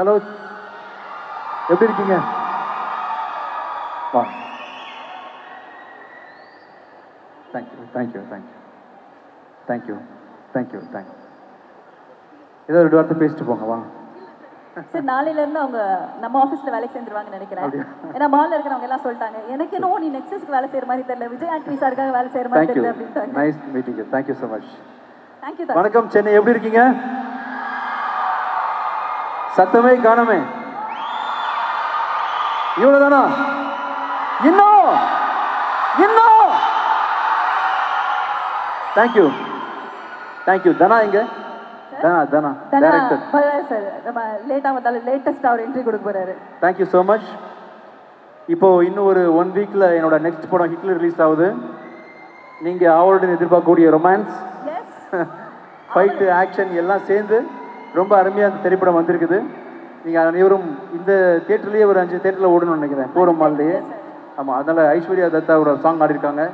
Hello எப்படி இருக்கீங்க? வா thank you thank you thank you thank you thank you thank you ஏதோ ரெண்டு வார்த்தை பேசிட்டு போங்க வாங்க சார் நாளையில இருந்து அவங்க நம்ம ஆபீஸ்ல வேலைக்கு சேர்ந்துருவாங்கன்னு நினைக்கிறேன்? ஏன்னா மால்ல இருக்கிறவங்க எல்லாம் சொல்லிட்டாங்க எனக்கு என்னவோ நீ நெக்ஸஸ்க்கு வேலை செய்யற மாதிரி தெரியல விஜய் ஆண்ட்ரி சாருக்காக வேலை செய்யற மாதிரி தெரியல அப்படின்ட்டாங்க. Nice meeting thank you so much thank you வணக்கம் சென்னை. எப்படி இருக்கீங்க? சத்தமே காணமே. இவ்வளவுதானா? இன்னும் இன்னும் தேங்க்யூ தேங்க்யூ தனா இங்க தனா தனா. டைரக்டர் சார் நம்ம லேட்டா வந்தாலும் லேட்டஸ்ட் அவர் என்ட்ரி கொடுக்க போறாரு. தேங்க்யூ ஸோ மச் இப்போ இன்னும் ஒரு ஒன் வீக்ல என்னோட நெக்ஸ்ட் படம் ஹிட்ல ரிலீஸ் ஆகுது. நீங்க ஆவலுடன் எதிர்பார்க்கக்கூடிய ரொமான்ஸ் எஸ் ஃபைட்டு ஆக்ஷன் எல்லாம் சேர்ந்து ரொம்ப அருமையாக அந்த திரைப்படம் வந்திருக்குது. நீங்கள் அனைவரும் இந்த தேட்டர்லேயே ஒரு அஞ்சு தேட்டரில் ஓடணும்னு நினைக்கிறேன். பூரம் மால்லையே ஆமாம் அதனால் ஐஸ்வர்யா தத்தா ஒரு சாங் ஆடிருக்காங்க.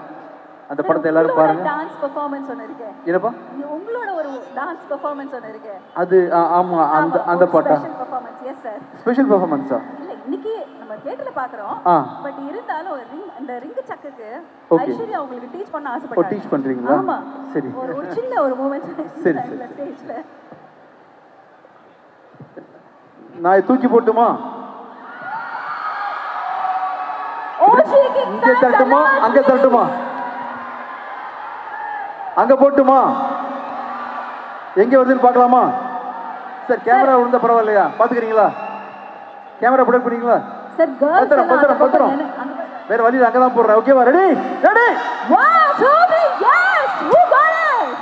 அந்த படத்தை எல்லாரும் பாருங்க. டான்ஸ் பெர்ஃபார்மன்ஸ் ஒன்று இருக்கு. என்னப்பா? உங்களோட ஒரு டான்ஸ் பெர்ஃபார்மன்ஸ் ஒன்று இருக்கு. அது ஆமா அந்த அந்த பாட்டா? Special performance yes sir special பெர்ஃபார்மன்ஸா இல்ல இன்னைக்கு நம்ம தியேட்டர்ல பாக்குறோம். பட் இருந்தாலும் ஒரு ring அந்த ரிங் சக்குக்கு. ஐஸ்வர்யா உங்களுக்கு டீச் பண்ண ஓ ஆசைப்பட்டாங்க டீச் பண்ணுறீங்களா ஆமா. சரி. ஒரு சின்ன ஒரு மூமெண்ட் சரி, சரி. ஸ்டேஜ்ல நான் தூக்கி போட்டுமா? இங்கே தரட்டுமா அங்கே தரட்டுமா அங்கே போட்டுமா? எங்கே வருதுன்னு பார்க்கலாமா? சார் கேமரா விழுந்தா பரவாயில்லையா? பார்த்துக்கிறீங்களா? கேமரா ப்ரொடக்ட் பண்ணீங்களா சார் பத்திரம், பத்திரம், பத்திரம். வேற வழியில் அங்கே தான் போடுறேன் ஓகேவா ready ready wow Sophie yes who got it?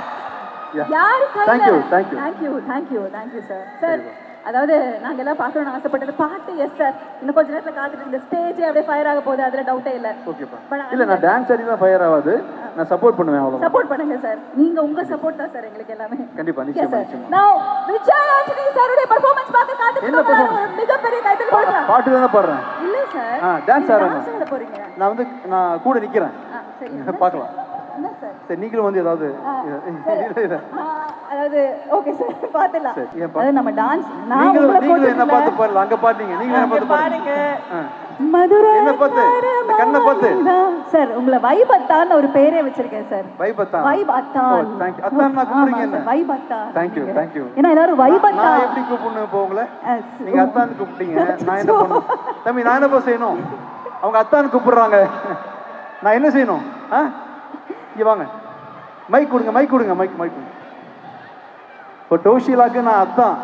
Yeah. யாரு கையில Thank you, thank you. thank you thank you thank you sir sir அதாவது நாங்க எல்லாம் பார்க்கணும்னு ஆசைப்பட்டது பாட்டு எஸ் சார் இன்னும் கொஞ்ச நேரத்துல காத்துட்டு இந்த ஸ்டேஜே அப்படியே ஃபயர் ஆக போகுது. அதுல டவுட்டே இல்ல. ஓகேப்பா இல்லை நான் டான்ஸ் ஆடி தான் ஃபயர் ஆகாது. நான் சப்போர்ட் பண்ணுவேன் அவ்வளோ சப்போர்ட் பண்ணுங்க சார் நீங்க உங்க சப்போர்ட் தான் சார் எங்களுக்கு எல்லாமே. கண்டிப்பா Yes, நிச்சயமா. நிச்சயமா. Now, விஜய் ஆண்டனி சாருடைய performance பார்க்க காத்துட்டு? ஒரு மிகப்பெரிய கைத்தறி கொடுக்கலாம். பாட்டு தானே பாடுறேன். இல்ல சார் ஆ, dance நீங்க ஆடணும். dance ஆட போறீங்க. நான் வந்து நான் கூட நிற்கிறேன் சரி. பார்க்கலாம். சார்? என்ன சார் சரி நீங்களும் வந்து ஏதாவது நான் அதாவது ஓகே சார் பாத்துலாம் சரி, ஏன் பா- அதாவது நம்ம டான்ஸ் நான் உங்களை நீங்களும் என்ன. பார்த்து பாடல அங்க பாட்டீங்க நீங்களும் என்ன பார்த்து பாடுங்க பாருங்க. மதுரை என்ன பார்த்து? கண்ணை பார்த்து? சார் உங்களை வைபத்தான்னு ஒரு பேரே வச்சிருக்கேன் சார் வைப் அத்தான்? ஓ, thank you. அத்தான் நான் கூப்பிடுறீங்க என்ன? வைப் அத்தான். Thank you, thank you. ஏன்னா எல்லாரும் வைப் நான் அத்தான். எப்படி கூப்பிடணும் இப்போ உங்களை? நீங்க அத்தான்னு கூப்பிட்டீங்க. நான் என்ன பண்ணணும்? தம்பி நான் என்னப்பா செய்யணும்? அவங்க அத்தான்னு கூப்பிடுறாங்க. நான் என்ன செய்யணும்? ஆ? இங்க வாங்க. மைக் கொடுங்க மைக் கொடுங்க மைக் மைக் கொடுங்க. இப்போ டோஷிலாக்கு நான் அத்தான்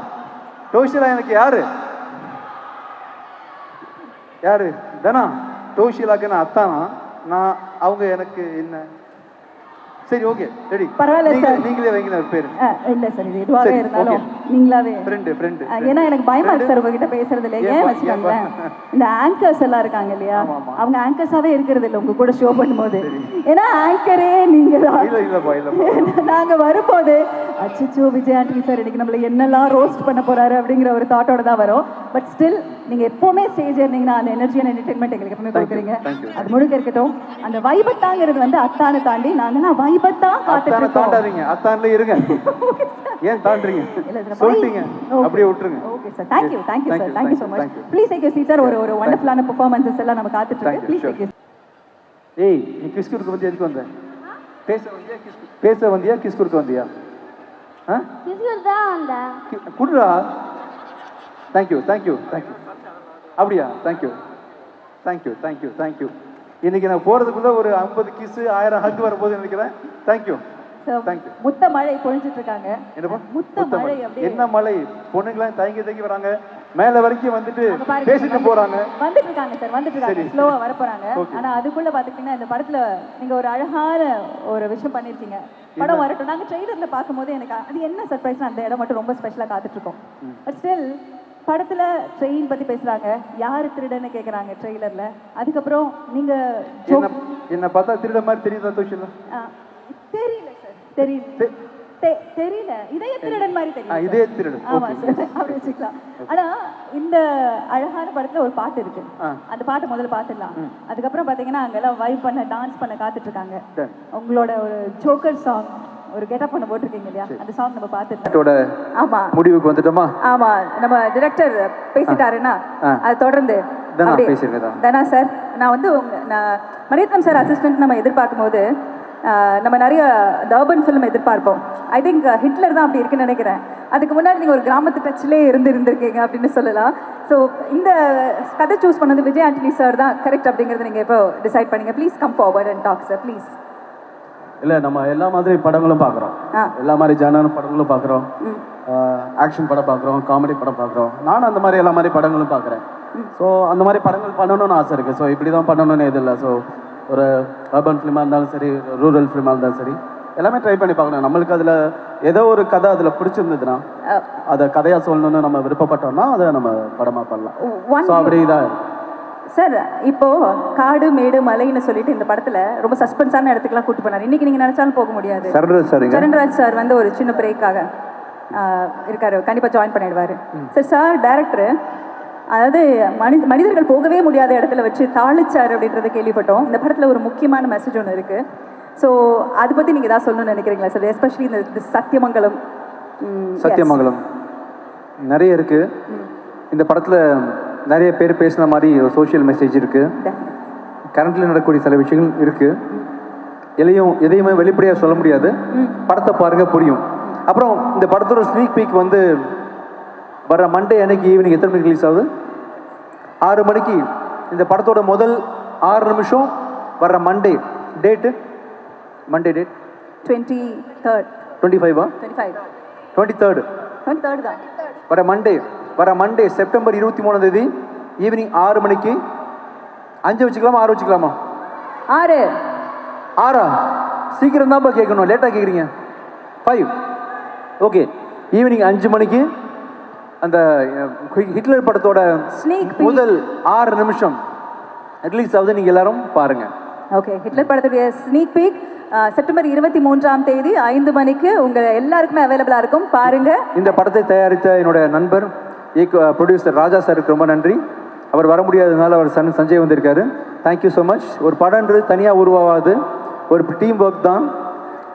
டோஷிலா எனக்கு யாரு? யாரு? தனா. டோஷிலாக்கு நான் அத்தானா? நான் அவங்க எனக்கு என்ன? சரி ஓகே ரெடி பரவாயில்ல சார். நீங்களே வைங்க ஒரு பேரு. இல்ல சார் இது எதுவாக இருந்தாலும் நீங்களாவே. ஃப்ரெண்டு ஃப்ரெண்டு ஏன்னா எனக்கு பயமா இருக்கு சார் உங்ககிட்ட பேசுறது இல்ல ஏன் வச்சுக்கோங்களேன்? இந்த ஆங்கர்ஸ் எல்லாம் இருக்காங்க இல்லையா. அவங்க ஆங்கர்ஸாவே இருக்கிறது இல்ல. உங்க கூட ஷோ பண்ணும்போது. ஏன்னா ஆங்கரே நீங்க தான் இல்ல இல்லப்பா இல்லப்பா நாங்க வரும்போது அச்சச்சோ விஜய் ஆண்டி சார் இன்னைக்கு நம்மள என்னெல்லாம் ரோஸ்ட் பண்ண போறாரு அப்படிங்கிற ஒரு தாட்டோட தான் வரும். பட் ஸ்டில் நீங்க எப்பவுமே ஸ்டேஜ் இருந்தீங்கன்னா அந்த எனர்ஜி அண்ட் என்டர்டைன்மெண்ட் எங்களுக்கு எப்பவுமே கொடுக்குறீங்க. அது முழுக்க இருக்கட்டும். அந்த வைபத்தாங்கிறது வந்து அத்தானை தாண்டி நாங்க வைபத்தா காத்துட்டு அத்தான இருக்கோம். தாண்டாதீங்க. அத்தான்ல இருங்க. ஏன் இதுல சொல்லிட்டீங்க. அப்படியே விட்டுருங்க. Okay sir sir you, thank you so thank you, much thank you. Please take you seat sir ஒரு ஒரு வண்டர்ஃபுல்லான பெர்ஃபார்மன்ஸஸ் எல்லாம் நம்ம காத்துட்டு இருக்கு. ப்ளீஸ். டேக் யூ ஏய் நீ கிஸ் வந்து எதுக்கு வந்த? பேச வந்தியா கிஸ் பேச வந்தியா கிஸ் வந்தியா? ஆ? கிசுர் தான் வந்தேன் கி- குடுடா thank you thank you thank you அப்படியா? Thank you thank you thank you thank you இன்னைக்கு நான் போறதுக்குள்ள ஒரு ஐம்பது கிஸ் ஆயிரம் ஹக் வரப்போகுது நினைக்கிறேன். தேங்க்யூ முத்த மழை பொழிஞ்சிட்டு இருக்காங்க. முத்த மழை என்ன மழை? பொண்ணுங்களாம் தயங்கி தயங்கி வராங்க. மேல வரைக்கும் வந்துட்டு பேசிட்டு போறாங்க. வந்துட்டு இருக்காங்க சார் வந்துட்டு இருக்காங்க. ஸ்லோவா வர போறாங்க. ஆனா அதுக்குள்ள பாத்துக்கிட்டீங்கன்னா இந்த படத்துல நீங்க ஒரு அழகான ஒரு விஷயம் பண்ணிருக்கீங்க. படம் வரட்டும். நாங்க ட்ரெய்லர்ல பார்க்கும்போது எனக்கு அது என்ன சர்ப்ரைஸ் அந்த இடம் மட்டும் ரொம்ப ஸ்பெஷலா காத்துட்டு இருக்கோம். பட் ஸ்டில் படத்துல ட்ரெயின் பத்தி பேசுறாங்க. யாரு திருடன்னு கேக்குறாங்க ட்ரெய்லர்ல அதுக்கப்புறம் நீங்க என்ன பார்த்தா திருட மாதிரி தெரியுதா தோஷில தெரியல சார் தெரியல தெரியல. இதய திருடன் மாதிரி தெரியும் இதய திருடன். ஆமா. சார் அப்படி வச்சுக்கலாம். ஆனா இந்த அழகான படத்துல ஒரு பாட்டு இருக்கு. அந்த பாட்டு முதல்ல பாத்துடலாம். அதுக்கப்புறம் பாத்தீங்கன்னா அங்கெல்லாம் வைப் பண்ண டான்ஸ் பண்ண காத்துட்டு இருக்காங்க. உங்களோட ஒரு ஜோக்கர் சாங் ஒரு கெட்டப் ஒன்று போட்டிருக்கீங்க இல்லையா? அந்த சாங் நம்ம பார்த்துட்டு பாட்டோட ஆமா. முடிவுக்கு வந்துட்டோமா? ஆமா. நம்ம டிரெக்டர் பேசிட்டாருன்னா. அது தொடர்ந்து தனா சார் நான் வந்து உங்க நான் மணிரத்னம் சார் அசிஸ்டன்ட் நம்ம எதிர்பார்க்கும் போது நம்ம நிறைய இந்த அர்பன் ஃபிலிம் எதிர்பார்ப்போம். ஐ திங்க் ஹிட்லர் தான் அப்படி இருக்குன்னு நினைக்கிறேன். அதுக்கு முன்னாடி நீங்கள் ஒரு கிராமத்து டச்லேயே இருந்து இருந்திருக்கீங்க அப்படின்னு சொல்லலாம். ஸோ இந்த கதை சூஸ் பண்ணது விஜய் ஆண்டனி சார் தான் கரெக்ட் அப்படிங்கிறத நீங்கள் இப்போ டிசைட் பண்ணீங்க. Please come forward and talk sir please இல்லை நம்ம எல்லா மாதிரி படங்களும் பார்க்குறோம் எல்லா மாதிரி ஜானான படங்களும் பார்க்குறோம் ஆக்ஷன் படம் பார்க்குறோம் காமெடி படம் பார்க்குறோம் நானும் அந்த மாதிரி எல்லா மாதிரி படங்களும் பார்க்குறேன் ஸோ அந்த மாதிரி படங்கள் பண்ணணும்னு ஆசை இருக்குது ஸோ இப்படி தான் பண்ணணும்னு எதுவும் இல்லை. ஸோ ஒரு அர்பன் ஃபிலிமாக இருந்தாலும் சரி ரூரல் ஃபிலிமாக இருந்தாலும் சரி எல்லாமே ட்ரை பண்ணி பார்க்கணும் நம்மளுக்கு அதில் ஏதோ ஒரு கதை அதில் பிடிச்சிருந்ததுன்னா அதை கதையாக சொல்லணும்னு நம்ம விருப்பப்பட்டோம்னா அதை நம்ம படமாக பண்ணலாம். ஸோ அப்படி தான். சார் இப்போ காடு மேடு மலைன்னு சொல்லிட்டு இந்த படத்துல ரொம்ப சஸ்பென்ஸான இடத்துக்குலாம் கூட்டு போனார். இன்னைக்கு நீங்க நினைச்சாலும் போக முடியாது. சரண்ராஜ் சார் வந்து ஒரு சின்ன பிரேக்காக இருக்காரு. கண்டிப்பா ஜாயின் பண்ணிடுவாரு. சார் சார் டைரக்டர் அதாவது மனி மனிதர்கள் போகவே முடியாத இடத்துல வச்சு தாளிச்சார் அப்படின்றத கேள்விப்பட்டோம். இந்த படத்துல ஒரு முக்கியமான மெசேஜ் ஒன்று இருக்கு. ஸோ அதை பத்தி நீங்க ஏதாவது சொல்லணும்னு நினைக்கிறீங்களா சார்? எஸ்பெஷலி இந்த சத்தியமங்கலம். சத்தியமங்கலம். நிறைய இருக்கு. இந்த படத்துல நிறைய பேர் பேசின மாதிரி ஒரு சோஷியல் மெசேஜ் இருக்கு. Definitely. கரண்ட்ல நடக்கக்கூடிய சில விஷயங்கள் இருக்கு. எதையும் எதையுமே வெளிப்படையாக சொல்ல முடியாது. படத்தை பாருங்க புரியும். அப்புறம் இந்த படத்தோட ஸ்னீக் பீக் வந்து வர மண்டே அன்னைக்கு ஈவினிங் எத்தனை மணிக்கு ரிலீஸ் ஆகுது? ஆறு மணிக்கு. இந்த படத்தோட முதல் ஆறு நிமிஷம் வர்ற Monday date Monday date 23rd twenty ஃபைவா 25 twenty third 23rd தான். வர மண்டே வர மண்டே செப்டம்பர் இருபத்தி மூணாம் தேதி ஈவினிங் ஆறு மணிக்கு. அஞ்சு வச்சுக்கலாமா? ஆறு வச்சுக்கலாமா? ஆறு. ஆறா? சீக்கிரம் தான்ப்பா கேட்கணும். லேட்டாக கேட்குறீங்க. ஃபைவ் ஓகே ஈவினிங் அஞ்சு மணிக்கு அந்த ஹிட்லர் படத்தோட. முதல் ஆறு நிமிஷம். ரிலீஸ் ஆகுது நீங்கள் எல்லாரும் பாருங்க. ஓகே ஹிட்லர் படத்துடைய ஸ்னீக் பீக் செப்டம்பர் இருபத்தி மூன்றாம் தேதி ஐந்து மணிக்கு உங்க எல்லாருக்குமே அவைலபிளா இருக்கும். பாருங்க. இந்த படத்தை தயாரித்த என்னோட நண்பர் இயக்க ப்ரொடியூசர் ராஜா சாருக்கு ரொம்ப நன்றி. அவர் வர முடியாததுனால அவர் சன் சஞ்சய் வந்திருக்காரு. தேங்க்யூ ஸோ மச் ஒரு படம்ன்றது தனியாக உருவாகாது. ஒரு டீம் ஒர்க் தான்.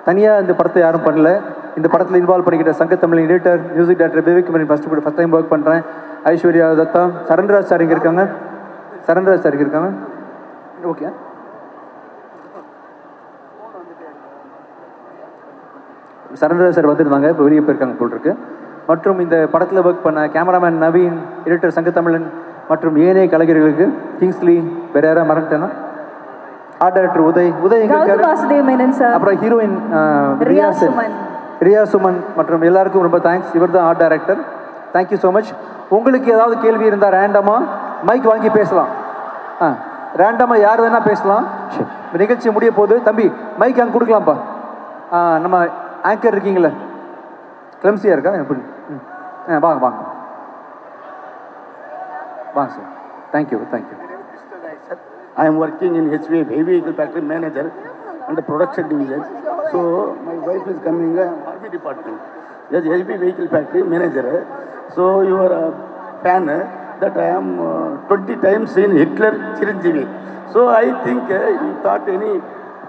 தனியாக இந்த படத்தை யாரும் பண்ணல. இந்த படத்தில் involve பண்ணிக்கிட்ட Sangathamizh editor music director Vivek Kumaran first first time work பண்ணுறேன் ஐஸ்வர்யா தத்தா சரண்ராஜ் சார் இங்கே இருக்காங்க. சரண்ராஜ் சார் இங்கே இருக்காங்க. ஓகே. சரண்ராஜ் சார் வந்திருந்தாங்க. இப்போ வெளியே போயிருக்காங்க போல் இருக்கு. மற்றும் இந்த படத்தில் ஒர்க் பண்ண கேமராமேன் நவீன் எடிட்டர் சங்கத்தமிழன் மற்றும் ஏனைய கலைஞர்களுக்கு கிங்ஸ்லி வேற யாராவது மறந்துட்டேன்னா. ஆர்ட் டைரக்டர் உதய் உதய் அப்புறம் ஹீரோயின் ரியா. சுமன். ரியா சுமன் மற்றும் எல்லாருக்கும் ரொம்ப தேங்க்ஸ் இவர் தான் art director thank you so much உங்களுக்கு ஏதாவது கேள்வி இருந்தால் ரேண்டமாக மைக் வாங்கி பேசலாம். ஆ ரேண்டமாக யார் வேணால் பேசலாம். நிகழ்ச்சி முடிய போகுது தம்பி மைக் அங்கே கொடுக்கலாம்ப்பா. நம்ம ஆங்கர் இருக்கீங்களே கிளம்சியாக இருக்கா எப்படி ம் ஆ வாங்க வாங்க வாங்க sir thank you thank you I am working in HVA heavy vehicle factory manager and production division. So my wife is coming uh, army department. Yes, HV vehicle factory manager. So you are a fan uh, that I am uh, 20 times in Hitler Chiranjeevi. So I think uh, you thought any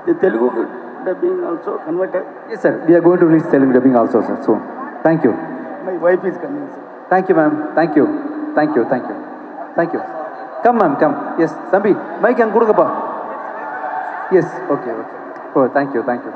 the Telugu dubbing also converted. Yes, sir. We are going to release Telugu dubbing also, sir. So, Sir. Thank you, ma'am. Thank you. Thank you. Thank you. Thank you. Come, ma'am. Come. Yes, தம்பி mike அங்கே கொடுங்கப்பா yes okay okay oh thank you thank you